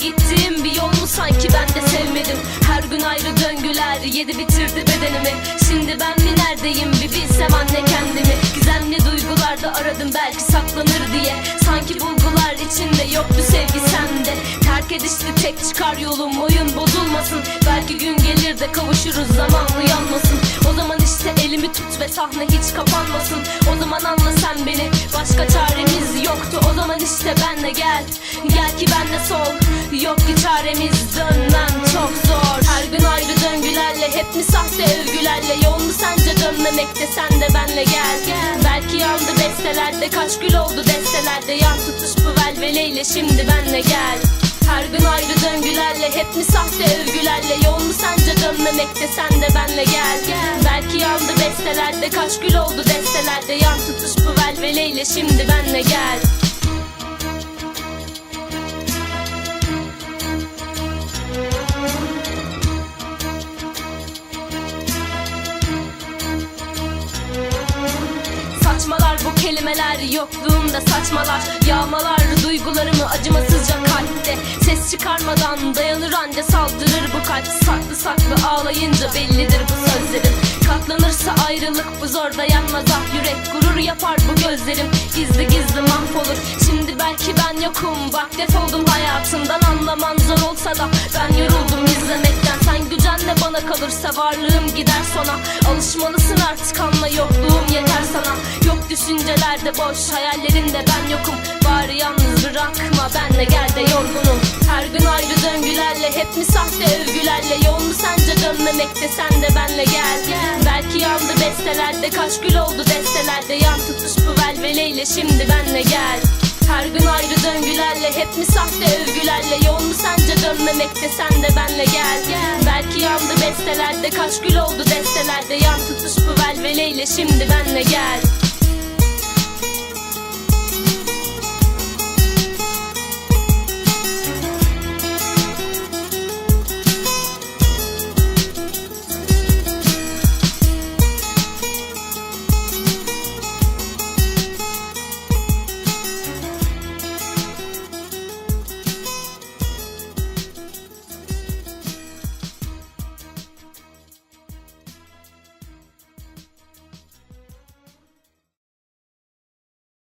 gittiğim bir yol mu sanki ben de sevmedim? Her gün ayrı döngüler yedi bitirdi bedenimi. Şimdi ben mi neredeyim bir bilsem anne kendimi. Gizemli duygularda aradım belki saklanır diye. Sanki bulgular içinde yoktu sevgi sende. Terk edişti tek çıkar yolum oyun bozulmasın. Belki gün gelir de kavuşuruz zaman uyanmasın O zaman işte elimi tut ve sahne hiç kapanmasın. O zaman anla sen beni. Başka çaremiz yoktu. O zaman işte benle gel. Gel ki ben de sol Yok ki çaremiz dönmem çok zor. Her gün ayrı döngülerle hep mi sahte övgülerle. Yol mu sence dönmemekte sen de benle gel. Belki yandı bestelerde kaç gül oldu destelerde Yan tutuş bu velveleyle şimdi benle gel. Her gün ayrı döngülerle hep mi sahte övgülerle. Yol mu sence dönmemekte sen de benle gel. Belki yandı bestelerde kaç gül oldu destelerde Yan tutuş bu velveleyle şimdi benle gel. Saçmalar bu kelimeler yokluğumda saçmalar. Yağmalar duygularımı acımasızca kalpte. Ses çıkarmadan dayanır anca saldırır bu kalp. Saklı saklı ağlayınca bellidir bu sözlerim Katlanırsa ayrılık bu zor dayanmaz ah yürek Gurur yapar bu gözlerim. Gizli gizli mahvolur. Şimdi belki ben yokum bak defoldum hayatımdan. Anlaman zor olsa da ben yoruldum izlemekten. Sen gücenle bana kalırsa varlığım gider sona Alışmalısın artık anla yokluğum yeter sana. Yok düşüncelerde boş hayallerinde ben yokum. Bari yalnız bırakma benle gel de yorgunum. Her gün ayrı döngülerle hep mi sahte övgülerle? Yol mu sence dönmemekte sen de benle gel. Belki yandı bestelerde kaç gül oldu destelerde Yan tutuş bu velveleyle şimdi benle gel. Her gün ayrı döngülerle hep mi sahte övgülerle? Yol mu sence dönmemekte sen de benle gel. Belki yandı bestelerde kaç gül oldu destelerde Yan tutuş bu velveleyle şimdi benle gel